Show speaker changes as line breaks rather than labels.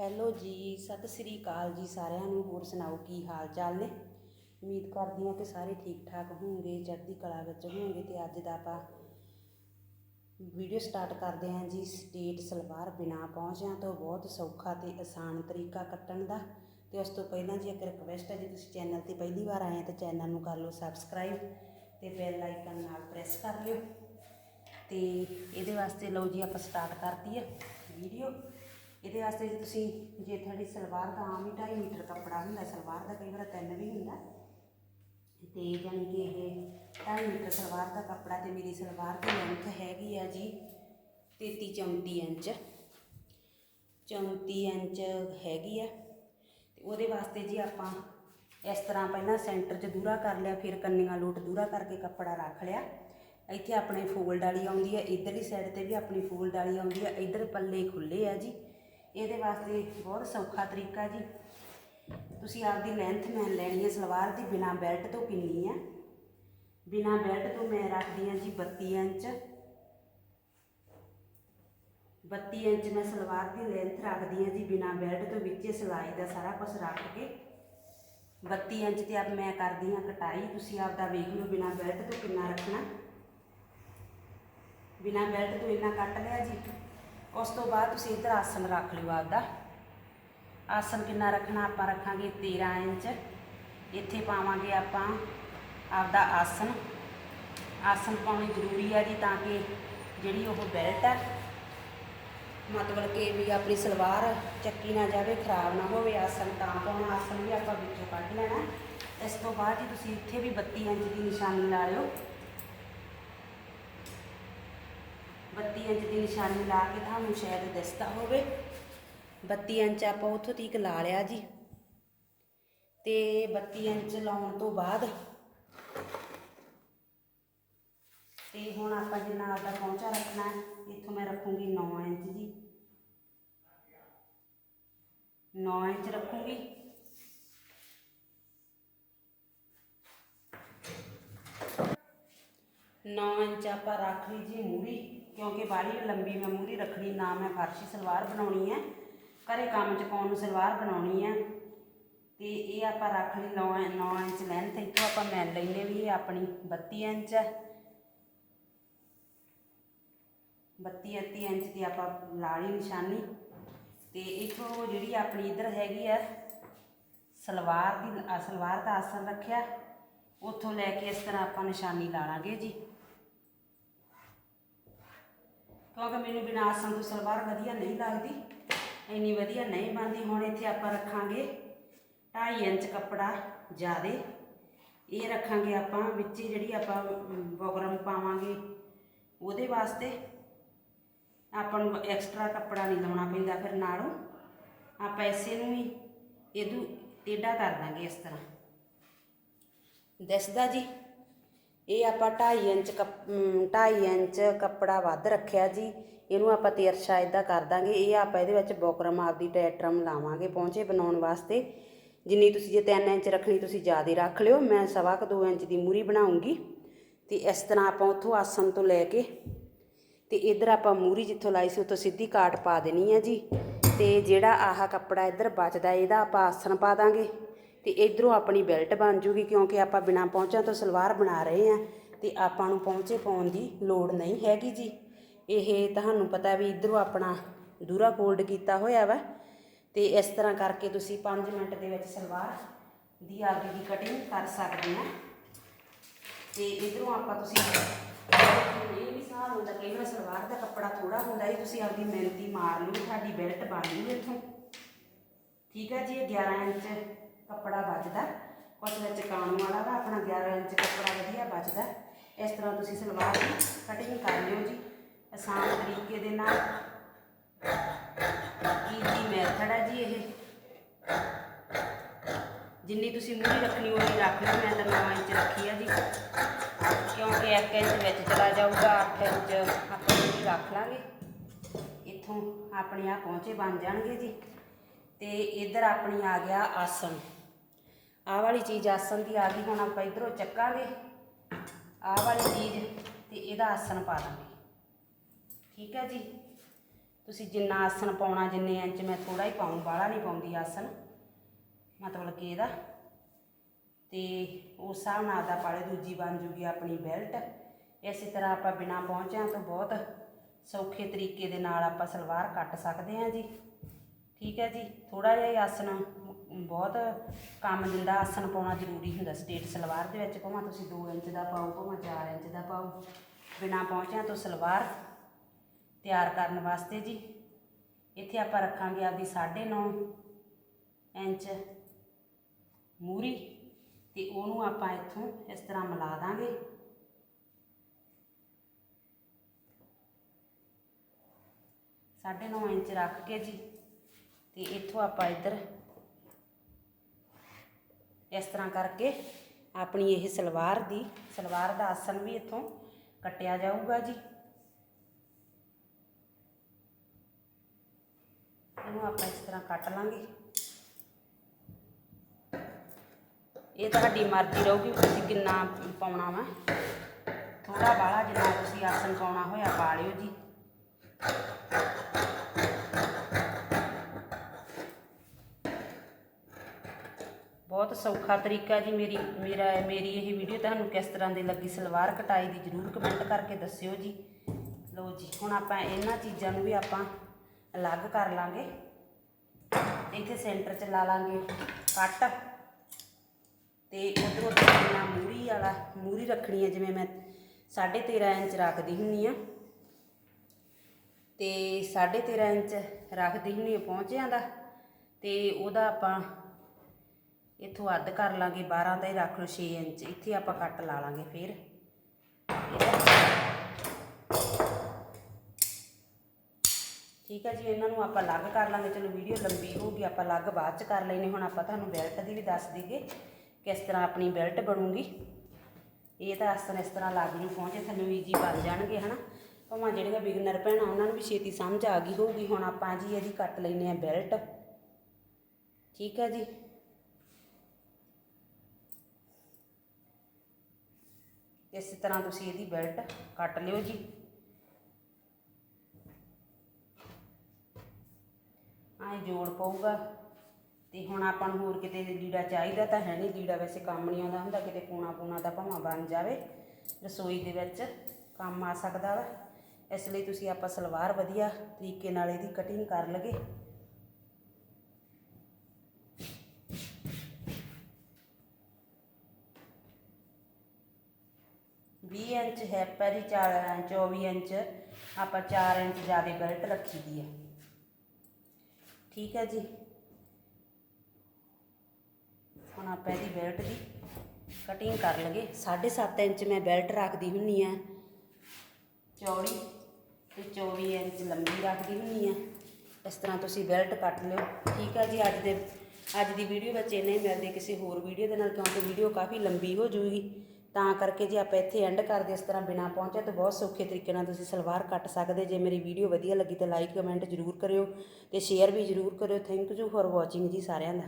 Hello ਜੀ, ਸਤਿ ਸ੍ਰੀ ਅਕਾਲ ਜੀ ਸਾਰਿਆਂ ਨੂੰ, ਹੋਰ ਸੁਣਾਓ ਕੀ ਹਾਲ ਚਾਲ ਨੇ? ਉਮੀਦ ਕਰਦੀ ਹਾਂ ਕਿ ਸਾਰੇ ਠੀਕ ਠਾਕ ਹੋਣਗੇ, ਚੜ੍ਹਦੀ ਕਲਾ ਵਿੱਚ ਹੋਣਗੇ ਤੇ ਅੱਜ ਦਾ ਆਪਾਂ ਵੀਡੀਓ ਸਟਾਰਟ ਕਰਦੇ ਹਾਂ ਜੀ, ਸਟੇਟ ਸਲਵਾਰ ਬਿਨਾ ਪਹੁੰਚਿਆਂ ਤੋਂ ਬਹੁਤ ਸੌਖਾ ਤੇ ਆਸਾਨ ਤਰੀਕਾ ਕੱਟਣ ਦਾ। ਤੇ ਉਸ ਤੋਂ ਪਹਿਲਾਂ ਜੀ ਇੱਕ ਰਿਕਵੈਸਟ ਹੈ ਜੇ, ਤੁਸੀਂ ਚੈਨਲ ਤੇ ਪਹਿਲੀ ਵਾਰ ਆਏ ਆ ਤਾਂ ਚੈਨਲ ਨੂੰ ਕਰ ਲਓ ਸਬਸਕ੍ਰਾਈਬ ਤੇ ਬੈਲ ਆਈਕਨ ਨਾਲ ਪ੍ਰੈਸ ਕਰ ਲਿਓ। ਤੇ ਇਹਦੇ ਵਾਸਤੇ ਲਓ ਜੀ ਆਪਾਂ ਸਟਾਰਟ ਕਰਤੀ ਹੈ ਵੀਡੀਓ ਇਹਦੇ ਵਾਸਤੇ ਜੇ ਤੁਸੀਂ ਜੇ ਤੁਹਾਡੀ ਸਲਵਾਰ ਦਾ ਆਮ ਹੀ 2.5 ਮੀਟਰ ਕੱਪੜਾ ਹੁੰਦਾ, ਸਲਵਾਰ ਦਾ ਕਈ ਵਾਰ ਤਿੰਨ ਵੀ ਹੁੰਦਾ। ਤੇ ਜਾਣੀ ਕਿ ਇਹ 2.5 ਮੀਟਰ ਸਲਵਾਰ ਦਾ ਕੱਪੜਾ ਤੇ ਮੇਰੀ ਸਲਵਾਰ ਦੀ ਲੈਂਥ ਹੈਗੀ ਆ ਜੀ 33 34 ਇੰਚ। 34 ਇੰਚ ਹੈਗੀ ਆ। ਤੇ ਉਹਦੇ ਵਾਸਤੇ ਜੀ ਆਪਾਂ ਇਸ ਤਰ੍ਹਾਂ ਪਹਿਲਾਂ ਸੈਂਟਰ 'ਚ ਦੂਰਾ ਕਰ ਲਿਆ, ਫਿਰ ਕੰਨੀਆਂ ਲੋਟ ਦੂਰਾ ਕਰਕੇ ਕੱਪੜਾ ਰੱਖ ਲਿਆ। ਇੱਥੇ ਆਪਣੇ ਫੋਲਡ ਵਾਲੀ ਆਉਂਦੀ ਹੈ ਇਧਰਲੀ ਸਾਈਡ ਤੇ ਵੀ ਆਪਣੀ ਫੋਲਡ ਵਾਲੀ ਆਉਂਦੀ ਹੈ ਇਧਰ ਪੱਲੇ ਖੁੱਲੇ ਆ ਜੀ। ਇਹਦੇ ਵਾਸਤੇ ਬਹੁਤ ਸੌਖਾ ਤਰੀਕਾ ਜੀ। ਤੁਸੀਂ ਆਪਦੀ ਲੈਂਥ ਮੈਂ ਲੈਣੀ ਹੈ ਸਲਵਾਰ ਦੀ, ਬਿਨਾ ਬੈਲਟ ਤੋਂ ਕਿੰਨੀ ਆ? ਬਿਨਾ ਬੈਲਟ ਤੋਂ ਮੈਂ ਰੱਖਦੀ ਹਾਂ ਜੀ 32 ਇੰਚ। 32 ਇੰਚ ਮੈਂ ਸਲਵਾਰ ਦੀ ਲੈਂਥ ਰੱਖਦੀ ਹਾਂ ਜੀ, ਬਿਨਾ ਬੈਲਟ ਤੋਂ ਵਿੱਚੇ ਸਿਲਾਈ ਦਾ ਸਾਰਾ ਕੁਝ ਰੱਖ ਕੇ। 32 ਇੰਚ ਤੇ ਆਪ ਮੈਂ ਕਰਦੀ ਹਾਂ ਕਟਾਈ, ਤੁਸੀਂ ਆਪਦਾ ਵੇਖ ਲਓ ਬਿਨਾ ਬੈਲਟ ਤੋਂ ਕਿੰਨਾ ਰੱਖਣਾ। ਬਿਨਾ ਬੈਲਟ ਤੋਂ ਇੰਨਾ ਕੱਟ ਲਿਆ ਜੀ। ਉਸ ਤੋਂ ਬਾਅਦ ਤੁਸੀਂ ਇੱਧਰ ਆਸਨ ਰੱਖ ਲਿਓ ਆਪਦਾ। ਆਸਨ ਕਿੰਨਾ ਰੱਖਣਾ ਆਪਾਂ ਰੱਖਾਂਗੇ 13 ਇੰਚ। ਇੱਥੇ ਪਾਵਾਂਗੇ ਆਪਾਂ ਆਪਦਾ ਆਸਨ ਆਸਨ ਪਾਉਣੀ ਜ਼ਰੂਰੀ ਆ ਜੀ ਤਾਂ ਕਿ ਜਿਹੜੀ ਉਹ ਬੈਲਟ ਹੈ ਮਤਲਬ ਕਿ ਵੀ ਆਪਣੀ ਸਲਵਾਰ ਚੱਕੀ ਨਾ ਜਾਵੇ, ਖਰਾਬ ਨਾ ਹੋਵੇ ਆਸਨ ਤਾਂ ਪਾਉਣਾ ਆਸਨ ਵੀ ਆਪਾਂ ਵਿੱਚੋਂ ਕੱਢ ਲੈਣਾ। ਇਸ ਤੋਂ ਬਾਅਦ ਜੀ ਤੁਸੀਂ ਇੱਥੇ ਵੀ 32 ਇੰਚ ਦੀ ਨਿਸ਼ਾਨੀ ਲਾ ਲਿਓ। 32 ਇੰਚ ਦੀ ਨਿਸ਼ਾਨੀ ਲਾ ਕੇ ਤੁਹਾਨੂੰ ਸ਼ਾਇਦ ਦਿਸਦਾ ਹੋਵੇ। 32 ਇੰਚ ਆਪਾਂ ਉੱਥੋਂ ਤੀਕ ਲਾ ਲਿਆ ਜੀ। ਤੇ 32 ਇੰਚ ਲਾਉਣ ਤੋਂ ਬਾਅਦ ਤੇ ਹੁਣ ਆਪਾਂ ਜਿੰਨਾ ਆਪਦਾ ਪਹੁੰਚਾ ਰੱਖਣਾ ਹੈ, ਇੱਥੋਂ ਮੈਂ ਰੱਖੂੰਗੀ 9 ਇੰਚ ਜੀ। 9 ਇੰਚ ਰੱਖੂੰਗੀ। ਨੌ ਇੰਚ ਆਪਾਂ ਰੱਖ ਲਈ ਜੀ ਮੂਰੀ। ਕਿਉਂਕਿ ਬਾਹਲੀ ਲੰਬੀ ਮੈਂ ਮੂਹਰੀ ਰੱਖਣੀ, ਨਾ ਮੈਂ ਫਰਸ਼ੀ ਸਲਵਾਰ ਬਣਾਉਣੀ ਹੈ। ਘਰੇ ਕੰਮ ਚ ਪਾਉਣ ਨੂੰ ਸਲਵਾਰ ਬਣਾਉਣੀ ਹੈ। ਤੇ ਇਹ ਆਪਾਂ ਰੱਖ ਲਈ 9 9 ਇੰਚ ਲੈਂਥ ਇੱਥੋਂ ਆਪਾਂ ਮੈਂ ਲੈਨੇ ਵੀ ਆਪਣੀ 32 ਇੰਚ ਹੈ। 32 32 ਇੰਚ ਦੀ ਆਪਾਂ ਲਾ ਲਈ ਨਿਸ਼ਾਨੀ। ਤੇ ਇੱਥੋਂ ਜਿਹੜੀ ਆਪਣੀ ਇਧਰ ਹੈਗੀ ਆ ਸਲਵਾਰ ਦੀ ਸਲਵਾਰ ਦਾ ਆਸਣ ਰੱਖਿਆ। ਉੱਥੋਂ ਲੈ ਕੇ ਇਸ ਤਰ੍ਹਾਂ ਆਪਾਂ ਨਿਸ਼ਾਨੀ ਲਾ ਲਾਂਗੇ ਜੀ। ਕਿਉਂਕਿ ਮੈਨੂੰ ਬਿਨਾਂ ਆਸਨ ਤੋਂ ਸਲਵਾਰ ਵਧੀਆ ਨਹੀਂ ਲੱਗਦੀ, ਇੰਨੀ ਵਧੀਆ ਨਹੀਂ ਬਣਦੀ। ਹੁਣ ਇੱਥੇ ਆਪਾਂ ਰੱਖਾਂਗੇ 2.5 ਇੰਚ ਕੱਪੜਾ ਜ਼ਿਆਦੇ। ਇਹ ਰੱਖਾਂਗੇ ਆਪਾਂ ਵਿੱਚ ਜਿਹੜੀ ਆਪਾਂ ਬੋਗਰਮ ਪਾਵਾਂਗੇ ਉਹਦੇ ਵਾਸਤੇ। ਆਪਾਂ ਨੂੰ ਐਕਸਟਰਾ ਕੱਪੜਾ ਨਹੀਂ ਲਾਉਣਾ ਪੈਂਦਾ ਫਿਰ ਨਾਲੋਂ। ਆਪਾਂ ਇਸੇ ਨੂੰ ਹੀ ਇਹਦੂ, ਟੇਢਾ ਕਰ ਦਾਂਗੇ ਇਸ ਤਰ੍ਹਾਂ। ਦਿਸਦਾ ਜੀ? ਇਹ ਆਪਾਂ 2.5 ਇੰਚ 2.5 ਇੰਚ ਕੱਪੜਾ ਵੱਧ ਰੱਖਿਆ ਜੀ। ਇਹਨੂੰ ਆਪਾਂ ਤਿਰਛਾ ਇਦਾਂ ਕਰ ਦਾਂਗੇ। ਇਹ ਆਪਾਂ ਇਹਦੇ ਵਿੱਚ ਬੋਕਰਮ ਆਪਦੀ ਟੈਟਰਮ ਲਾਵਾਂਗੇ ਪਹੁੰਚੇ ਬਣਾਉਣ ਵਾਸਤੇ। ਜਿੰਨੀ ਤੁਸੀਂ ਜੇ 3 ਇੰਚ ਰੱਖਣੀ, ਤੁਸੀਂ ਜ਼ਿਆਦਾ ਰੱਖ ਲਿਓ। ਮੈਂ ਸਵਾ ਕੁ 2 ਇੰਚ ਦੀ ਮੂਰੀ ਬਣਾਉਂਗੀ। ਤੇ ਇਸ ਤਰ੍ਹਾਂ ਆਪਾਂ ਉੱਥੋਂ ਆਸਨ ਤੋਂ ਲੈ ਕੇ ਤੇ ਇਧਰ ਆਪਾਂ ਮੂਰੀ ਜਿੱਥੋਂ ਲਾਈ ਸੀ, ਉੱਥੋਂ ਸਿੱਧੀ ਕਾਟ ਪਾ ਦੇਣੀ ਹੈ ਜੀ। ਤੇ ਜਿਹੜਾ ਆਹ ਕੱਪੜਾ ਇਧਰ ਬਚਦਾ, ਇਹਦਾ ਆਪਾਂ ਆਸਨ ਪਾ ਦਾਂਗੇ। ਤੇ ਇਧਰੋਂ ਆਪਣੀ ਬੈਲਟ ਬਣ ਜੂਗੀ ਕਿਉਂਕਿ ਆਪਾਂ ਬਿਨਾ ਪਹੁੰਚਾਂ ਤੋਂ ਸਲਵਾਰ ਬਣਾ ਰਹੇ ਆ ਤੇ ਆਪਾਂ ਨੂੰ ਪਹੁੰਚੇ ਪਾਉਣ ਦੀ ਲੋੜ ਨਹੀਂ ਹੈਗੀ ਜੀ। ਇਹ ਤੁਹਾਨੂੰ ਪਤਾ ਵੀ ਇਧਰੋਂ ਆਪਣਾ ਦੂਰਾ ਫੋਲਡ ਕੀਤਾ ਹੋਇਆ ਵਾ ਤੇ ਇਸ ਤਰ੍ਹਾਂ ਕਰਕੇ ਤੁਸੀਂ 5 ਮਿੰਟ ਦੇ ਵਿੱਚ ਸਲਵਾਰ ਦੀ ਆਪਦੀ ਦੀ ਕਟਿੰਗ ਕਰ ਸਕਦੇ ਆ ਤੇ ਇਧਰੋਂ ਆਪਾਂ ਤੁਸੀਂ ਇਹ ਵੀ ਸਾਲ ਹੁੰਦਾ ਕਈ ਵਾਰ ਸਲਵਾਰ ਦਾ ਕੱਪੜਾ ਥੋੜਾ ਹੁੰਦਾ ਹੈ ਤੁਸੀਂ ਆਪਦੀ ਮਿਹਨਤੀ ਮਾਰ ਲਓ, ਤੁਹਾਡੀ ਬੈਲਟ ਬਣ ਜੂ ਇੱਥੋਂ। ਠੀਕ ਹੈ ਜੀ, ਇਹ 11 ਇੰਚ ਕੱਪੜਾ ਬਚਦਾ ਉਸ ਵਿੱਚ ਕਾਣ ਵਾਲਾ ਵਾ, ਆਪਣਾ 11 ਇੰਚ ਕੱਪੜਾ ਵਧੀਆ ਬਚਦਾ ਇਸ ਤਰ੍ਹਾਂ ਤੁਸੀਂ ਸਲਵਾਰ ਦੀ ਕਟਿੰਗ ਕਰ ਲਿਓ ਜੀ, ਆਸਾਨ ਤਰੀਕੇ ਦੇ ਨਾਲ। ਈਜ਼ੀ ਮੈਥਡ ਹੈ ਜੀ ਇਹ। ਜਿੰਨੀ ਤੁਸੀਂ ਮੂਹਰੀ ਰੱਖਣੀ ਹੋਈ ਰੱਖ ਲਓ, ਮੈਂ ਤਾਂ 9 ਇੰਚ ਰੱਖੀ ਆ ਜੀ। ਕਿਉਂਕਿ 1 ਇੰਚ ਵਿੱਚ ਚਲਾ ਜਾਊਗਾ 8 ਇੰਚ ਆਪਾਂ ਮੂਹਰੀ ਰੱਖ ਲਾਂਗੇ। ਇੱਥੋਂ ਆਪਣੇ ਆ ਪਹੁੰਚੇ ਬਣ ਜਾਣਗੇ ਜੀ। ਤੇ ਇਧਰ ਆਪਣੀ ਆ ਗਿਆ ਆਸਣ। ਆਹ ਵਾਲੀ ਚੀਜ਼ ਆਸਨ ਦੀ ਆ ਗਈ, ਹੁਣ ਆਪਾਂ ਇਧਰੋਂ ਚੱਕਾਂਗੇ। ਆਹ ਵਾਲੀ ਚੀਜ਼ ਤੇ ਇਹਦਾ ਆਸਨ ਪਾ ਦਾਂਗੇ। ਠੀਕ ਹੈ ਜੀ? ਤੁਸੀਂ ਜਿੰਨਾ ਆਸਣ ਪਾਉਣਾ ਜਿੰਨੇ ਇੰਚ ਮੈਂ ਥੋੜਾ ਹੀ ਪਾਉਂ ਬਾਹਲਾ ਨਹੀਂ ਪਾਉਂਦੀ ਆਸਣ। ਮਤਲਬ ਕਿ ਇਹਦਾ। ਤੇ ਉਸ ਹਿਸਾਬ ਨਾਲ ਦਾ ਪਾਲੇ ਦੂਜੀ ਬਣ ਜੂਗੀ ਆਪਣੀ ਬੈਲਟ। ਇਸੇ ਤਰ੍ਹਾਂ ਆਪਾਂ ਬਿਨਾ ਪਹੁੰਚਿਆਂ ਤੋਂ ਬਹੁਤ ਸੌਖੇ ਤਰੀਕੇ ਦੇ ਨਾਲ ਆਪਾਂ ਸਲਵਾਰ ਕੱਟ ਸਕਦੇ ਹਾਂ ਜੀ। ਠੀਕ ਹੈ ਜੀ? ਥੋੜਾ ਜਿਹਾ ਹੀ ਆਸਣ ਬਹੁਤ ਕੰਮ ਦਿੰਦਾ ਆਸਣ ਪਾਉਣਾ ਜ਼ਰੂਰੀ ਹੁੰਦਾ, ਸਟੇਟ ਸਲਵਾਰ ਦੇ ਵਿੱਚ ਭਾਵੇਂ ਤੁਸੀਂ 2 ਇੰਚ ਦਾ ਪਾਓ, ਭਾਵੇਂ 4 ਇੰਚ ਦਾ ਪਾਓ। ਬਿਨਾ ਪਹੁੰਚਿਆਂ ਤੋਂ ਸਲਵਾਰ ਤਿਆਰ ਕਰਨ ਵਾਸਤੇ ਜੀ। ਇੱਥੇ ਆਪਾਂ ਰੱਖਾਂਗੇ ਆਪਦੀ 9.5 ਇੰਚ ਮੂਰੀ ਤੇ ਉਹਨੂੰ ਆਪਾਂ ਇੱਥੋਂ ਇਸ ਤਰ੍ਹਾਂ ਮਿਲਾ ਦਾਂਗੇ। ਸਾਢੇ ਨੌ ਇੰਚ ਰੱਖ ਕੇ ਜੀ ਤੇ ਇੱਥੋਂ ਆਪਾਂ ਇੱਧਰ ਇਸ ਤਰ੍ਹਾਂ ਕਰਕੇ ਆਪਣੀ ਇਹ ਸਲਵਾਰ ਦੀ, ਸਲਵਾਰ ਦਾ ਆਸਨ ਵੀ ਇੱਥੋਂ ਕੱਟਿਆ ਜਾਊਗਾ ਜੀ। ਇਹਨੂੰ ਆਪਾਂ ਇਸ ਤਰ੍ਹਾਂ ਕੱਟ ਲਾਂਗੇ। ਇਹ ਤੁਹਾਡੀ ਮਰਜ਼ੀ ਰਹੂਗੀ, ਤੁਸੀਂ ਕਿੰਨਾ ਪਾਉਣਾ ਵਾ। ਥੋੜਾ ਬਾਹਲਾ ਜਿੰਨਾ ਤੁਸੀਂ ਆਸਨ ਪਾਉਣਾ ਹੋਇਆ ਪਾ ਲਿਓ ਜੀ। ਬਹੁਤ ਸੌਖਾ ਤਰੀਕਾ ਜੀ ਮੇਰੀ, ਮੇਰਾ, ਮੇਰੀ ਇਹ ਵੀਡੀਓ ਤੁਹਾਨੂੰ ਕਿਸ ਤਰ੍ਹਾਂ ਦੀ ਲੱਗੀ, ਸਲਵਾਰ ਕਟਾਈ ਦੀ ਜਰੂਰ ਕਮੈਂਟ ਕਰਕੇ ਦੱਸਿਓ ਜੀ। ਲਓ ਜੀ, ਹੁਣ ਆਪਾਂ ਇਹਨਾਂ ਚੀਜ਼ਾਂ ਨੂੰ ਵੀ ਆਪਾਂ ਅਲੱਗ ਕਰ ਲਾਂਗੇ। ਇੱਥੇ ਸੈਂਟਰ 'ਚ ਲਾ ਲਾਂਗੇ ਕੱਟ। ਤੇ ਉਧਰੋਂ ਦੇਖਣਾ ਮੂਰੀ ਵਾਲਾ, ਮੂਰੀ ਰੱਖਣੀ ਹੈ ਜਿਵੇਂ ਮੈਂ 13.5 ਇੰਚ ਰੱਖਦੀ ਹੁੰਨੀ ਆ। ਤੇ 13.5 ਇੰਚ ਰੱਖਦੀ ਹੁੰਨੀ ਆ ਪਹੁੰਚਿਆਂ ਦਾ। ਤੇ ਉਹਦਾ ਆਪਾਂ ਇੱਥੋਂ ਅੱਧ ਕਰ ਲਾਂਗੇ 12 ਦਾ ਹੀ ਰੱਖ ਲਓ 6 ਇੰਚ। ਇੱਥੇ ਆਪਾਂ ਕੱਟ ਲਾ ਲਾਂਗੇ ਫਿਰ। ਠੀਕ ਹੈ ਜੀ, ਇਹਨਾਂ ਨੂੰ ਆਪਾਂ ਅਲੱਗ ਕਰ ਲਾਂਗੇ। ਚਲੋ, ਵੀਡੀਓ ਲੰਬੀ ਹੋਊਗੀ ਆਪਾਂ ਅਲੱਗ ਬਾਅਦ ਚ ਕਰ ਲੈਨੇ ਹੁਣ ਆਪਾਂ ਤੁਹਾਨੂੰ ਬੈਲਟ ਦੀ ਵੀ ਦੱਸ ਦਈਏ ਕਿਸ ਤਰ੍ਹਾਂ ਆਪਣੀ ਬੈਲਟ ਬਣੂਗੀ। ਇਹ ਤਾਂ ਇਸ ਤਰ੍ਹਾਂ ਇਸ ਤਰ੍ਹਾਂ ਲੱਗ ਜੂ ਪਹੁੰਚੇ ਥੱਲੇ ਈਜੀ ਬਣ ਜਾਣਗੇ, ਹਨਾ? ਭਾਵੇਂ ਜਿਹੜੀਆਂ ਬਿਗਨਰ ਭੈਣਾਂ, ਉਹਨਾਂ ਨੂੰ ਵੀ ਛੇਤੀ ਸਮਝ ਆ ਗਈ ਹੋਊਗੀ। ਹੁਣ ਆਪਾਂ ਜੀ ਇਹਦੀ ਕੱਟ ਲੈਨੇ ਆ ਬੈਲਟ। ਠੀਕ ਹੈ ਜੀ? ਇਸੇ ਤਰ੍ਹਾਂ ਤੁਸੀਂ ਇਹਦੀ ਬੈਲਟ ਕੱਟ ਲਿਓ ਜੀ। ਆਏ ਜੋੜ ਪਊਗਾ। ਤੇ ਹੁਣ ਆਪਾਂ ਨੂੰ ਹੋਰ ਕਿਤੇ ਲੀੜਾ ਚਾਹੀਦਾ ਤਾਂ ਹੈ ਨਹੀਂ। ਲੀੜਾ ਵੈਸੇ ਕੰਮ ਨਹੀਂ ਆਉਂਦਾ ਹੁੰਦਾ। ਕਿਤੇ ਕੋਣਾ ਕੋਣਾ ਦਾ ਭਾਵਾਂ ਬਣ ਜਾਵੇ। ਰਸੋਈ ਦੇ ਵਿੱਚ ਕੰਮ ਆ ਸਕਦਾ ਵਾ। ਇਸ ਲਈ ਤੁਸੀਂ ਆਪਾਂ ਸਲਵਾਰ ਵਧੀਆ ਤਰੀਕੇ ਨਾਲ ਇਹਦੀ ਕਟਿੰਗ ਕਰ ਲਗੇ। ਵੀਹ ਇੰਚ ਹੈਪ ਹੈ ਜੀ 4 24 ਇੰਚ, ਆਪਾਂ 4 ਇੰਚ ਜ਼ਿਆਦਾ ਬੈਲਟ ਰੱਖੀ ਦੀ ਹੈ। ਠੀਕ ਹੈ ਜੀ। ਹੁਣ ਆਪਾਂ ਇਹਦੀ ਬੈਲਟ ਦੀ ਕਟਿੰਗ ਕਰ ਲਗੇ 7.5 ਇੰਚ ਮੈਂ ਬੈਲਟ ਰੱਖਦੀ ਹੁੰਨੀ ਆ। ਚੌੜੀ ਤੇ 24 ਇੰਚ ਲੰਬੀ ਰੱਖਦੀ ਹੁੰਨੀ ਆ। ਇਸ ਤਰ੍ਹਾਂ ਤੁਸੀਂ ਬੈਲਟ ਕੱਟ ਲਿਓ। ਠੀਕ ਹੈ ਜੀ, ਅੱਜ ਦੇ ਅੱਜ ਦੀ ਵੀਡੀਓ ਵਿੱਚ ਇੰਨੇ ਹੀ। ਮਿਲਦੇ ਕਿਸੇ ਹੋਰ ਵੀਡੀਓ ਦੇ ਨਾਲ। ਕਿਉਂਕਿ ਵੀਡੀਓ ਕਾਫੀ ਲੰਬੀ ਹੋ ਜੂਗੀ ਤਾਂ ਕਰਕੇ ਜੇ ਆਪਾਂ ਇੱਥੇ ਐਂਡ ਕਰਦੇ ਇਸ ਤਰ੍ਹਾਂ ਬਿਨਾ ਪਹੁੰਚੇ, ਤਾਂ ਬਹੁਤ ਸੌਖੇ ਤਰੀਕੇ ਨਾਲ ਤੁਸੀਂ ਸਲਵਾਰ ਕੱਟ ਸਕਦੇ। ਜੇ ਮੇਰੀ ਵੀਡੀਓ ਵਧੀਆ ਲੱਗੀ ਤਾਂ ਲਾਈਕ ਕਮੈਂਟ ਜ਼ਰੂਰ ਕਰਿਓ ਤੇ ਸ਼ੇਅਰ ਵੀ ਜ਼ਰੂਰ ਕਰਿਓ। ਥੈਂਕ ਯੂ ਫॉर ਵਾਚਿੰਗ ਜੀ ਸਾਰਿਆਂ ਦਾ।